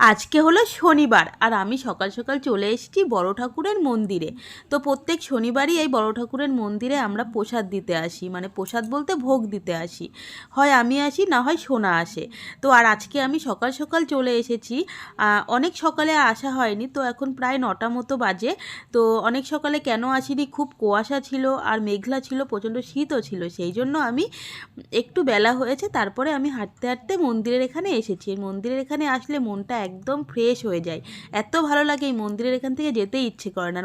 আজকে হলো শনিবার, আর আমি সকাল সকাল চলে এসেছি বড় ঠাকুরের মন্দিরে। তো প্রত্যেক শনিবারই এই বড় ঠাকুরের মন্দিরে আমরা প্রসাদ দিতে আসি মানে প্রসাদ বলতে ভোগ দিতে আসি। হয় আমি আসি, না হয় সোনা আসে। তো আর আজকে আমি সকাল সকাল চলে এসেছি অনেক সকালে আসা হয়নি, তো এখন প্রায় নটা মতো বাজে। তো অনেক সকালে কেন আসিনি, খুব কুয়াশা ছিল আর মেঘলা ছিল, প্রচণ্ড শীতও ছিল, সেই জন্য আমি একটু বেলা হয়েছে, তারপরে আমি হাঁটতে হাঁটতে মন্দিরের এখানে এসেছি। মন্দিরের এখানে আসলে মনটা একদম ফ্রেশ হয়ে যায়। এত ভালো লাগে এই মন্দিরের এখান থেকে যেতে ইচ্ছে করে না।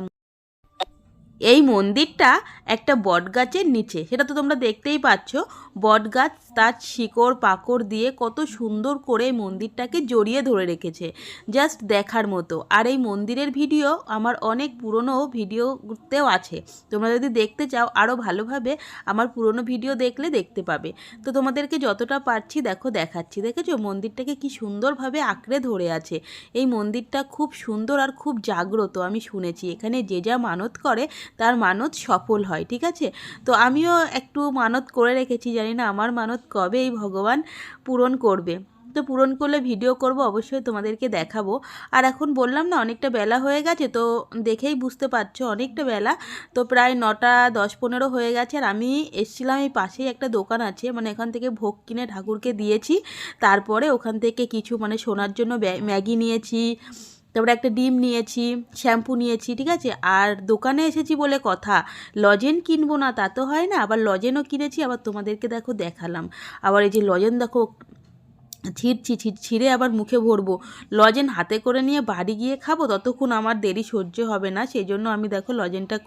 এই মন্দিরটা একটা বট গাছের নিচে। সেটা তো তোমরা দেখতেই পাচ্ছ। বট গাছ তার শিকড়, পাকড় দিয়ে কত সুন্দর করে এই মন্দিরটাকে জড়িয়ে ধরে রেখেছে। জাস্ট দেখার মতো। আর এই মন্দিরের ভিডিও আমার অনেক পুরনো ভিডিওতেও আছে। তোমরা যদি দেখতে চাও আরও ভালোভাবে আমার পুরনো ভিডিও দেখলে দেখতে পাবে। তো তোমাদেরকে যতটা পারছি, দেখো, দেখাচ্ছি। দেখেছ? মন্দিরটাকে কি সুন্দরভাবে আঁকড়ে ধরে আছে। এই মন্দিরটা খুব সুন্দর আর খুব জাগ্রত, আমি শুনেছি। এখানে যে যা মানত করে তার মানত সফল হয়, ঠিক আছে? তো আমিও একটু মানত করে রেখেছি, জানি না আমার মানত কবে এই ভগবান পূরণ করবে। তো পূরণ করলে ভিডিও করব, অবশ্যই তোমাদেরকে দেখাবো। আর এখন বললাম না, অনেকটা বেলা হয়ে গেছে, তো দেখেই বুঝতে পারছ, অনেকটা বেলা। তো প্রায় নটা, দশ, পনেরো হয়ে গেছে, আর আমি এসছিলাম, এই পাশেই একটা দোকান আছে মানে এখান থেকে ভোগ কিনে ঠাকুরকে দিয়েছি। তারপরে ওখান থেকে কিছু মানে শোনার জন্য ম্যাগি নিয়েছি তারপরে একটা ডিম নিয়েছি, শ্যাম্পু নিয়েছি, ঠিক আছে? আর দোকানে এসেছি বলে কথা। লজেন কিনবো না, তা তো হয় না। আবার লজেনও কিনেছি, আবার তোমাদেরকে দেখো দেখালাম। আবার এই যে লজেন দেখো, ছিঁড়ছি, ছিঁড়ে আবার মুখে ভরবো। লজেন হাতে করে নিয়ে বাড়ি গিয়ে খাব, ততক্ষণ আমার দেরি সহ্য হবে না। সেই জন্য আমি দেখো লজেনটা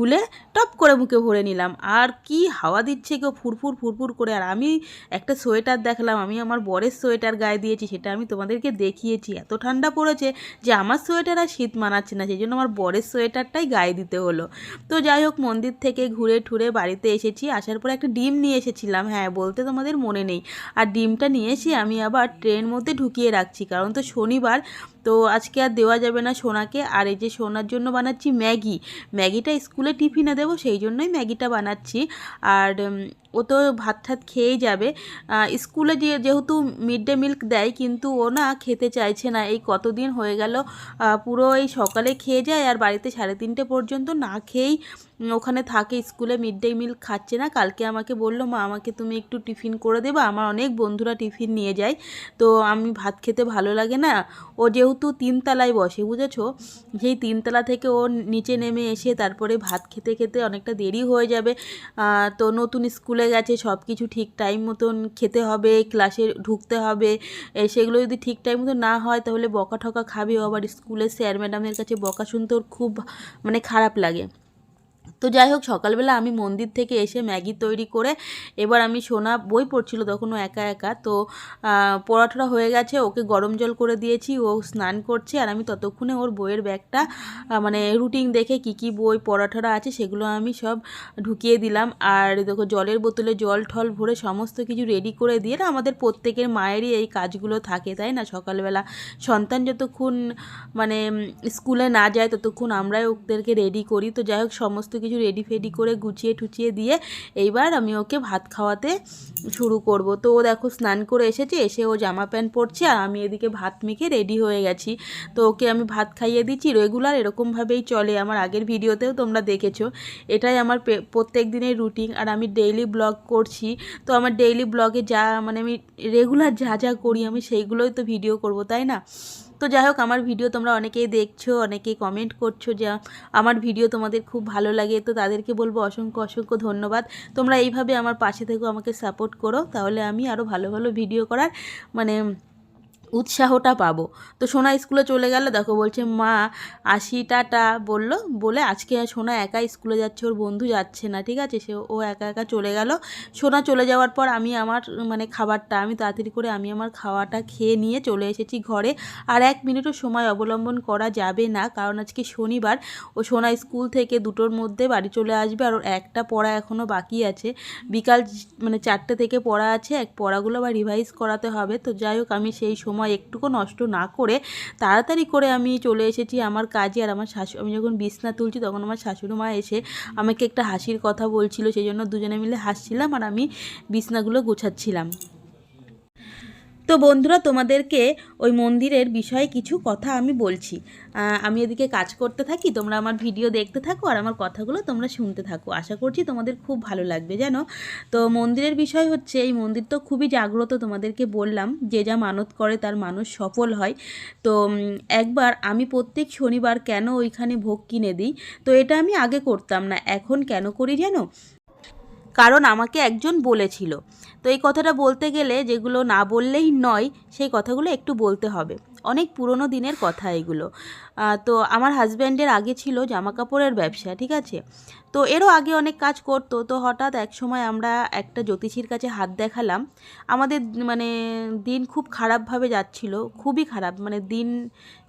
খুলে টপ করে মুখে ভরে নিলাম। আর কি হাওয়া দিচ্ছে কেউ ফুরফুর ফুরফুর করে। আর আমি একটা সোয়েটার দেখলাম, আমি আমার বরের সোয়েটার গায়ে দিয়েছি, সেটা আমি তোমাদেরকে দেখিয়েছি। এত ঠান্ডা পড়েছে যে আমার সোয়েটার আর শীত মানাচ্ছে না সেই জন্য আমার বরের সোয়েটারটাই গায়ে দিতে হলো। তো যাই হোক, মন্দির থেকে ঘুরে ঠুরে বাড়িতে এসেছি। আসার পরে একটা ডিম নিয়ে এসেছিলাম। হ্যাঁ বলতে তোমাদের মনে নেই। আর ডিমটা নিয়ে এসে আমি আবার ট্রেন মধ্যে ঢুকিয়ে রাখছি। কারণ তো শনিবার, তো আজকে আর দেওয়া যাবে না সোনাকে। আর এই যে সোনার জন্য বানাচ্ছি ম্যাগি। ম্যাগিটা স্কুলে টিফিনে দেবো, সেই জন্যই ম্যাগিটা বানাচ্ছি। আর ও তো ভাত ঠাত খেয়েই যাবে। স্কুলে যে, যেহেতু মিড ডে মিল্ক দেয়, কিন্তু ও না খেতে চাইছে না। এই কতদিন হয়ে গেল পুরো এই সকালে খেয়ে যায় আর বাড়িতে সাড়ে তিনটে পর্যন্ত না খেয়েই ওখানে থাকে, স্কুলে মিড ডে মিল খাচ্ছে না। কালকে আমাকে বলল, মা, আমাকে তুমি একটু টিফিন করে দেবা, আমার অনেক বন্ধুরা টিফিন নিয়ে যায়। তো আমি ভাত খেতে ভালো লাগে না। ও যেহেতু তিনতলায় বসে, বুঝেছ? সেই তিনতলা থেকে ও নিচে নেমে এসে তারপরে ভাত খেতে খেতে অনেকটা দেরি হয়ে যাবে। তো নতুন স্কুলে গেছে সব কিছু ঠিক টাইম মতন খেতে হবে ক্লাসে ঢুকতে হবে। সেগুলো যদি ঠিক টাইম মতো না হয়, তাহলে বকা ঠকা খাবে আবার স্কুলে স্যার ম্যাডামের কাছে বকা শুনতে খুব মানে খারাপ লাগে। তো যাই হোক সকালবেলা আমি মন্দির থেকে এসে ম্যাগি তৈরি করে এবার আমি সোনা বই পড়ছিল তখন ও একা একা। তো আহ, হয়ে গেছে ওকে গরম জল করে দিয়েছি ও স্নান করছে আর আমি ততক্ষণে ওর বইয়ের ব্যাগটা মানে রুটিন দেখে কি কি বই পড়াঠরা আছে সেগুলো আমি সব ঢুকিয়ে দিলাম। আর দেখো জলের বোতলে জল ঠল ভরে সমস্ত কিছু রেডি করে দিয়ে না আমাদের প্রত্যেকের মায়েরই এই কাজগুলো থাকে তাই না? সকালবেলা সন্তান যতক্ষণ মানে স্কুলে না যায় ততক্ষণ আমরাই ওদেরকে রেডি করি। তো যাই হোক সমস্ত কিছু রেডি ফেডি করে গুছিয়ে টুচিয়ে দিয়ে এইবার আমি ওকে ভাত খাওয়াতে শুরু করব। তো ও দেখো স্নান করে এসেছে, এসে ও জামা প্যান্ট পরছে আর আমি এদিকে ভাত মেখে রেডি হয়ে গেছি। তো ওকে আমি ভাত খাইয়ে দিচ্ছি রেগুলার এরকমভাবেই চলে আমার আগের ভিডিওতেও তোমরা দেখেছ। এটাই আমার প্রত্যেক দিনের রুটিন আর আমি ডেইলি ব্লগ করছি। তো আমার ডেইলি ব্লগে যা মানে আমি রেগুলার যা যা করি আমি সেইগুলোই তো ভিডিও করব, তাই না? তো যাই হোক, আমার ভিডিও তোমরা অনেকেই দেখছ, অনেকেই কমেন্ট করছ যে আমার ভিডিও তোমাদের খুব ভালো লাগে, তো তাদেরকে বলব অসংখ্য অসংখ্য ধন্যবাদ। তোমরা এইভাবে আমার পাশে থেকেও আমাকে সাপোর্ট করো, তাহলে আমি আরও ভালো ভালো ভিডিও করার মানে উৎসাহটা পাবো। তো সোনা স্কুলে চলে গেল, দেখো বলছে, মা আসি টাটা বলল। বলে, আজকে সোনা একা স্কুলে যাচ্ছে, ওর বন্ধু যাচ্ছে না, ঠিক আছে? সে, ও একা একা চলে গেল। সোনা চলে যাওয়ার পর আমি আমার মানে খাবারটা, আমি তাড়াতাড়ি করে আমি আমার খাওয়াটা খেয়ে নিয়ে চলে এসেছি ঘরে। আর এক মিনিটও সময় অবলম্বন করা যাবে না, কারণ আজকে শনিবার। ও সোনা স্কুল থেকে দুটোর মধ্যে বাড়ি চলে আসবে, আর ওর একটা পড়া এখনও বাকি আছে। বিকাল মানে চারটে থেকে পড়া আছে, এক পড়াগুলো আবার রিভাইজ করাতে হবে। তো যাই হোক, আমি সেই সময় একটুকু নষ্ট না করে তাড়াতাড়ি করে আমি চলে এসেছি আমার কাজে। আর আমার শাশু, আমি যখন বিছনা তুলছি তখন আমার শাশুড়ি মা এসে আমাকে একটা হাসির কথা বলছিল, সেই জন্য দুজনে মিলে হাসছিলাম আর আমি বিছনাগুলো গোছাচ্ছিলাম। তো বন্ধুরা, তোমাদেরকে ওই মন্দিরের বিষয়ে কিছু কথা আমি বলছি। আমি এদিকে কাজ করতে থাকি, তোমরা আমার ভিডিও দেখতে থাকো আর আমার কথাগুলো তোমরা শুনতে থাকো। আশা করছি তোমাদের খুব ভালো লাগবে, জানো? তো মন্দিরের বিষয় হচ্ছে, এই মন্দির তো খুবই জাগ্রত, তোমাদেরকে বললাম, যে যা মানত করে তার মানুষ সফল হয়। তো একবার আমি প্রত্যেক শনিবার কেন ওইখানে ভোগ কিনে দিই? তো এটা আমি আগে করতাম না, এখন কেন করি জানো? কারণ আমাকে একজন বলেছিল। তো এই কথাটা বলতে গেলে যেগুলো না বললেই নয়, সেই কথাগুলো একটু বলতে হবে। অনেক পুরনো দিনের কথা এগুলো। তো আমার হাজব্যান্ডের আগে ছিল জামা কাপড়ের ব্যবসা, ঠিক আছে? তো এরও আগে অনেক কাজ করতো। তো হঠাৎ এক সময় আমরা একটা জ্যোতিষীর কাছে হাত দেখালাম। আমাদের মানে দিন খুব খারাপভাবে যাচ্ছিল, খুবই খারাপ। মানে দিন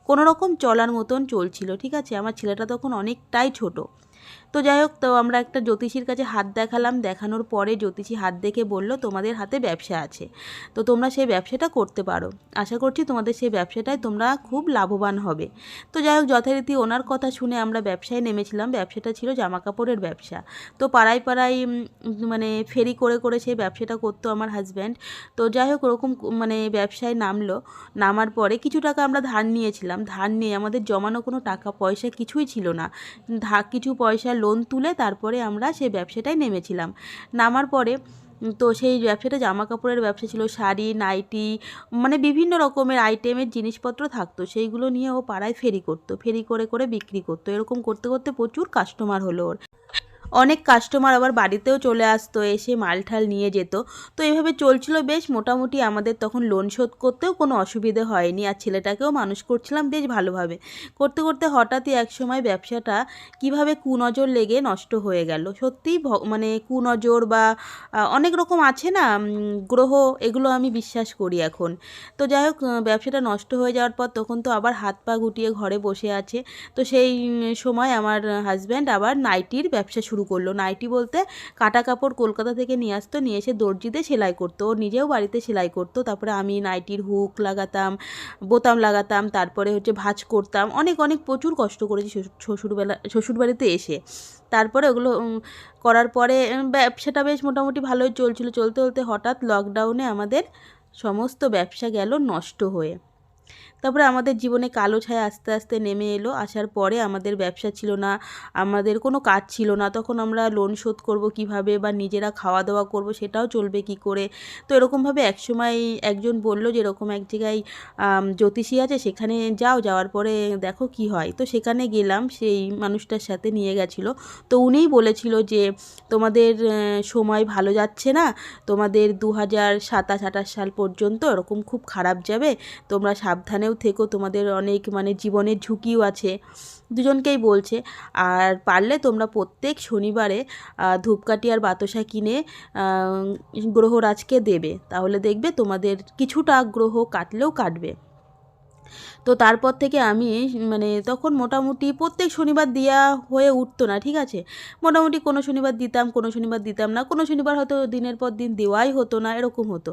কোনো রকম চলার মতন চলছিল, ঠিক আছে? আমার ছেলেটা তখন অনেকটাই ছোট। তো যাই হোক, তো আমরা একটা জ্যোতিষীর কাছে হাত দেখালাম। দেখানোর পরে জ্যোতিষী হাত দেখে বলল, তোমাদের হাতে ব্যবসা আছে। তো তোমরা সেই ব্যবসাটা করতে পারো। আশা করছি তোমাদের সেই ব্যবসাটায় তোমরা খুব লাভবান হবে। তো যাই হোক, যথারীতি ওনার কথা শুনে আমরা ব্যবসায় নেমেছিলাম। ব্যবসাটা ছিল জামা কাপড়ের ব্যবসা। তো পাড়ায় পাড়ায় মানে ফেরি করে করে সেই ব্যবসাটা করতো আমার হাজব্যান্ড। তো যাই হোক, ওরকম মানে ব্যবসায় নামলো। নামার পরে কিছু টাকা আমরা ধার নিয়েছিলাম। ধার নিয়ে আমাদের জমানো কোনো টাকা পয়সা কিছুই ছিল না। ধা কিছু পয়সা লোন তুলে তারপরে আমরা সেই ব্যবসাটায় নেমেছিলাম। নামার পরে তো সেই ব্যবসাটা জামা কাপড়ের ব্যবসা ছিল, শাড়ি, নাইটি মানে বিভিন্ন রকমের আইটেমের জিনিসপত্র থাকতো। সেইগুলো নিয়ে ও পাড়ায় ফেরি করতো, ফেরি করে করে বিক্রি করতো। এরকম করতে করতে প্রচুর কাস্টমার হলো ওর। অনেক কাস্টমার আবার বাড়িতেও চলে আসতো, এসে মালঠাল নিয়ে যেত। তো এভাবে চলছিল বেশ, মোটামুটি আমাদের তখন লোন শোধ করতেও কোনো অসুবিধে হয়নি আর ছেলেটাকেও মানুষ করছিলাম বেশ ভালোভাবে। করতে করতে হঠাৎই এক সময় ব্যবসাটা কীভাবে কুনজর লেগে নষ্ট হয়ে গেল। সত্যিই মানে কুনজর বা অনেক রকম আছে না গ্রহ, এগুলো আমি বিশ্বাস করি এখন। তো যাই হোক ব্যবসাটা নষ্ট হয়ে যাওয়ার পর তখন তো আবার হাত পা গুটিয়ে ঘরে বসে আছে। তো সেই সময় আমার হাজব্যান্ড আবার নাইটির ব্যবসা শুরু করল। নাইটি বলতে কাটা কাপড় কলকাতা থেকে নিয়ে আসতো, নিয়ে এসে দর্জিতে সেলাই করতো। ও নিজেও বাড়িতে সেলাই করতো। তারপরে আমি নাইটির হুক লাগাতাম, বোতাম লাগাতাম, তারপরে হচ্ছে ভাঁজ করতাম। অনেক অনেক প্রচুর কষ্ট করেছি শ্বশুর- শ্বশুরবেলা, শ্বশুরবাড়িতে এসে। তারপরে ওগুলো করার পরে ব্যবসাটা বেশ মোটামুটি ভালোই চলছিল। চলতে চলতে হঠাৎ লকডাউনে আমাদের সমস্ত ব্যবসা গেল নষ্ট হয়ে। তারপরে আমাদের জীবনে কালো ছায়া আস্তে আস্তে নেমে এলো, আসার পরে আমাদের ব্যবসা ছিল না, আমাদের কোনো কাজ ছিল না, তখন আমরা লোন শোধ করব কীভাবে বা নিজেরা খাওয়া দাওয়া করব সেটাও চলবে কি করে? তো এরকমভাবে একসময় একজন বলল যে এরকম এক জায়গায় জ্যোতিষী আছে, সেখানে যাও, যাওয়ার পরে দেখো কি হয়। তো সেখানে গেলাম, সেই মানুষটার সাথে নিয়ে গেছিল। তো উনিই বলেছিল যে, তোমাদের সময় ভালো যাচ্ছে না, তোমাদের দু হাজার সাতাশ আঠাশ সাল পর্যন্ত এরকম খুব খারাপ যাবে, তোমরা সাবধানেও থেকো, তোমাদের অনেক মানে জীবনের ঝুঁকিও আছে। দুজনকেই বলছে, আর পারলে তোমরা প্রত্যেক শনিবারে ধূপকাঠি আর বাতাসা কিনে গ্রহ গ্রহরাজকে দেবে। তাহলে দেখবে তোমাদের কিছুটা গ্রহ কাটলেও কাটবে। তো তারপর থেকে আমি মানে তখন মোটামুটি প্রত্যেক শনিবার দেওয়া হয়ে উঠতো না, ঠিক আছে? মোটামুটি কোনো শনিবার দিতাম, কোনো শনিবার দিতাম না, কোনো শনিবার হয়তো দিনের পর দিন দেওয়াই হতো না, এরকম হতো।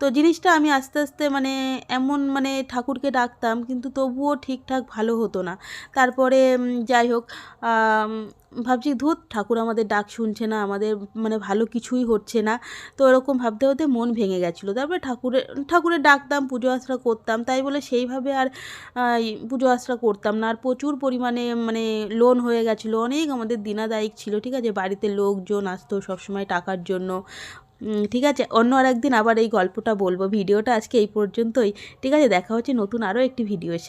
তো জিনিসটা আমি আস্তে আস্তে মানে এমন মানে ঠাকুরকে ডাকতাম, কিন্তু তবুও ঠিকঠাক ভালো হতো না। তারপরে যাই হোক ভাবছি ধুত ঠাকুর আমাদের ডাক শুনছে না, আমাদের মানে ভালো কিছুই হচ্ছে না। তো এরকম ভাবতে ভাবতে মন ভেঙে গেছিল। তারপরে ঠাকুরের ঠাকুরের ডাকতাম, পুজো আশ্রা করতাম। তাই বলে সেইভাবে আর পুজো আশ্রা করতাম না। আর প্রচুর পরিমাণে মানে লোন হয়ে গেছিল। অনেক আমাদের দিনাদায়িক ছিল, ঠিক আছে? বাড়িতে লোকজন আসতো সবসময় টাকার জন্য। ঠিক আছে? অন্য আর একদিন আবার এই গল্পটা বলব। ভিডিওটা আজকে এই পর্যন্তই। ঠিক আছে? দেখা হচ্ছে নতুন আরও একটি ভিডিওর সাথে।